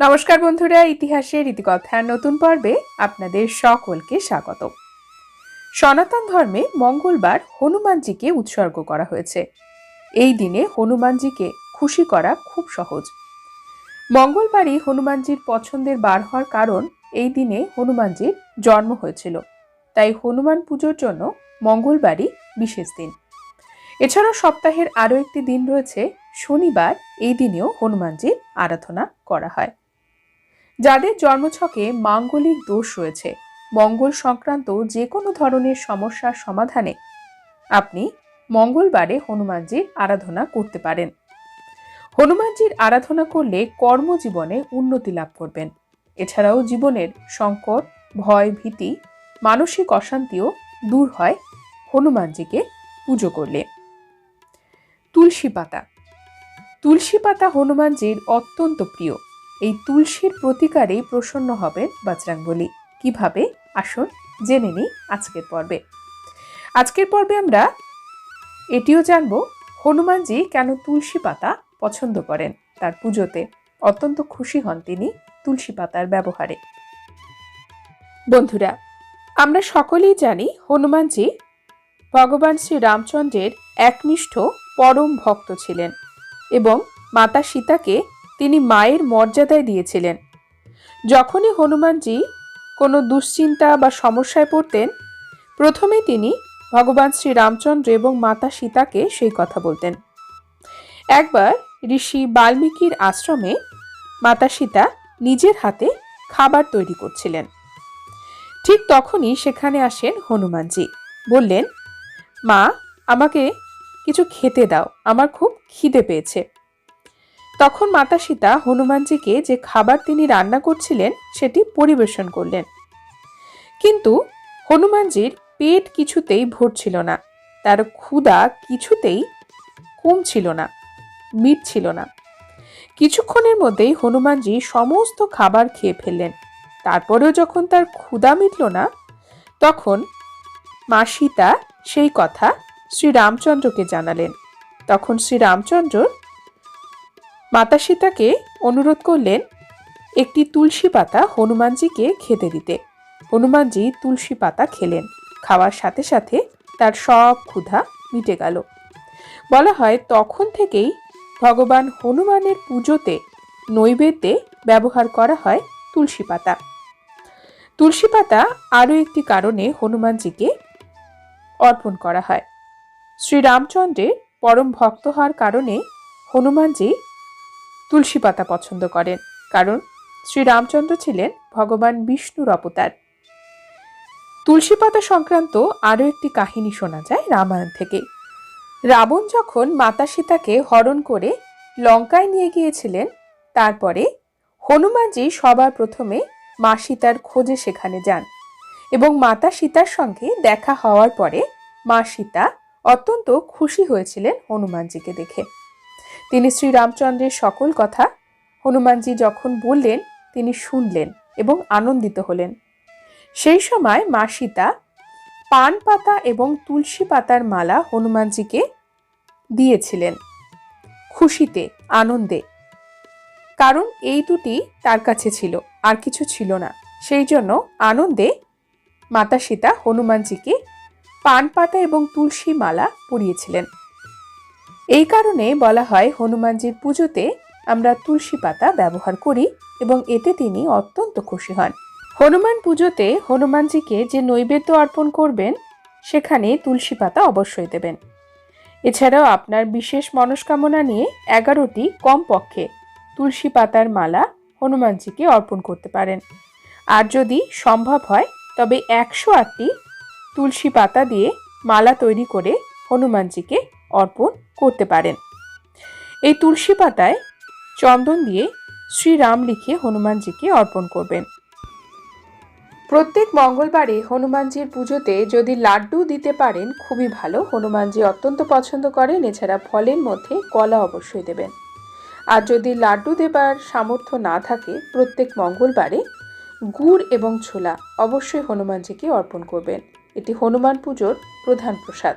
নমস্কার বন্ধুরা, ইতিহাসের ইতিকথার নতুন পর্বে আপনাদের সকলকে স্বাগত। সনাতন ধর্মে মঙ্গলবার হনুমানজিকে উৎসর্গ করা হয়েছে। এই দিনে হনুমানজিকে খুশি করা খুব সহজ। মঙ্গলবারই হনুমানজির পছন্দের বার হওয়ার কারণ এই দিনে হনুমানজির জন্ম হয়েছিল। তাই হনুমান পুজোর জন্য মঙ্গলবারই বিশেষ দিন। এছাড়াও সপ্তাহের আরও একটি দিন রয়েছে, শনিবার। এই দিনেও হনুমানজির আরাধনা করা হয়। যাদের জন্মছকে মাঙ্গলিক দোষ রয়েছে, মঙ্গল সংক্রান্ত যে কোনো ধরনের সমস্যার সমাধানে আপনি মঙ্গলবারে হনুমানজির আরাধনা করতে পারেন। হনুমানজির আরাধনা করলে কর্মজীবনে উন্নতি লাভ করবেন। এছাড়াও জীবনের সংকট, ভয়, ভীতি, মানসিক অশান্তিও দূর হয় হনুমানজিকে পুজো করলে। তুলসী পাতা। তুলসী পাতা হনুমানজির অত্যন্ত প্রিয়। এই তুলসীর প্রতিকারেই প্রসন্ন হবেন বজরাঙ্গলি কীভাবে? আসুন জেনে নিই আজকের পর্বে। আজকের পর্বে আমরা এটিও জানব, হনুমানজি কেন তুলসী পাতা পছন্দ করেন? তার পুজোতে অত্যন্ত খুশি হন তিনি তুলসী পাতার ব্যবহারে। বন্ধুরা, আমরা সকলেই জানি হনুমানজি ভগবান শ্রী রামচন্দ্রের একনিষ্ঠ পরম ভক্ত ছিলেন এবং মাতা সীতাকে তিনি মায়ের মর্যাদায় দিয়েছিলেন। যখনই হনুমানজি কোনো দুশ্চিন্তা বা সমস্যায় পড়তেন প্রথমে তিনি ভগবান শ্রী রামচন্দ্র এবং মাতা সীতাকে সেই কথা বলতেন। একবার ঋষি বাল্মীকির আশ্রমে মাতা সীতা নিজের হাতে খাবার তৈরি করছিলেন। ঠিক তখনই সেখানে আসেন হনুমানজি। বললেন, মা, আমাকে কিছু খেতে দাও। আমার খুব খিদে পেয়েছে। তখন মাতা সীতা হনুমানজিকে যে খাবার তিনি রান্না করছিলেন, সেটি পরিবেশন করলেন। কিন্তু হনুমানজির পেট কিছুতেই ভরছিল না। তার ক্ষুধা কিছুতেই কমছিল না, মিটছিল না। কিছুক্ষণের মধ্যেই হনুমানজি সমস্ত খাবার খেয়ে ফেললেন। তারপরেও যখন তার ক্ষুধা মিটল না, তখন মা সীতা সেই কথা শ্রীরামচন্দ্রকে জানালেন। তখন শ্রী রামচন্দ্র মাতা সীতাকে অনুরোধ করলেন একটি তুলসী পাতা হনুমানজিকে খেতে দিতে। হনুমানজি তুলসী পাতা খেলেন। খাওয়ার সাথে সাথে তার সব ক্ষুধা মিটে গেল। বলা হয় তখন থেকেই ভগবান হনুমানের পুজোতে নৈবেদ্যে ব্যবহার করা হয় তুলসী পাতা। তুলসী পাতা আরও একটি কারণে হনুমানজিকে অর্পণ করা হয়। শ্রীরামচন্দ্রের পরম ভক্ত হওয়ার কারণে হনুমানজি তুলসী পাতা পছন্দ করেন, কারণ শ্রীরামচন্দ্র ছিলেন ভগবান বিষ্ণুর অবতার। তুলসী পাতা সংক্রান্ত আরও একটি কাহিনী শোনা যায় রামায়ণ থেকে। রাবণ যখন মাতা সীতাকে হরণ করে লঙ্কায় নিয়ে গিয়েছিলেন, তারপরে হনুমানজি সবার প্রথমে মা সীতার খোঁজে সেখানে যান এবং মাতা সীতার সঙ্গে দেখা হওয়ার পরে মা সীতা অত্যন্ত খুশি হয়েছিলেন হনুমানজিকে দেখে। তিনি শ্রীরামচন্দ্রের সকল কথা হনুমানজি যখন বললেন, তিনি শুনলেন এবং আনন্দিত হলেন। সেই সময় মা সীতা পান পাতা এবং তুলসী পাতার মালা হনুমানজিকে দিয়েছিলেন খুশিতে, আনন্দে। কারণ এই দুটি তার কাছে ছিল, আর কিছু ছিল না। সেই জন্য আনন্দে মাতা সীতা হনুমানজিকে পান পাতা এবং তুলসী মালা পরিয়েছিলেন। এই কারণে বলা হয় হনুমানজির পুজোতে আমরা তুলসী পাতা ব্যবহার করি এবং এতে তিনি অত্যন্ত খুশি হন। হনুমান পুজোতে হনুমানজিকে যে নৈবেদ্য অর্পণ করবেন, সেখানে তুলসী পাতা অবশ্যই দেবেন। এছাড়াও আপনার বিশেষ মনস্কামনা নিয়ে এগারোটি কমপক্ষে তুলসী পাতার মালা হনুমানজিকে অর্পণ করতে পারেন। আর যদি সম্ভব হয়, তবে একশো আটটি তুলসী পাতা দিয়ে মালা তৈরি করে হনুমানজিকে অর্পণ করতে পারেন। এই তুলসী পাতায় চন্দন দিয়ে শ্রীরাম লিখে হনুমানজিকে অর্পণ করবেন। প্রত্যেক মঙ্গলবারে হনুমানজির পুজোতে যদি লাড্ডু দিতে পারেন, খুবই ভালো। হনুমানজি অত্যন্ত পছন্দ করেন, এছাড়া ফলের মধ্যে কলা অবশ্যই দেবেন। আর যদি লাড্ডু দেবার সামর্থ্য না থাকে, প্রত্যেক মঙ্গলবারে গুড় এবং ছোলা অবশ্যই হনুমানজিকে অর্পণ করবেন। এটি হনুমান পুজোর প্রধান প্রসাদ।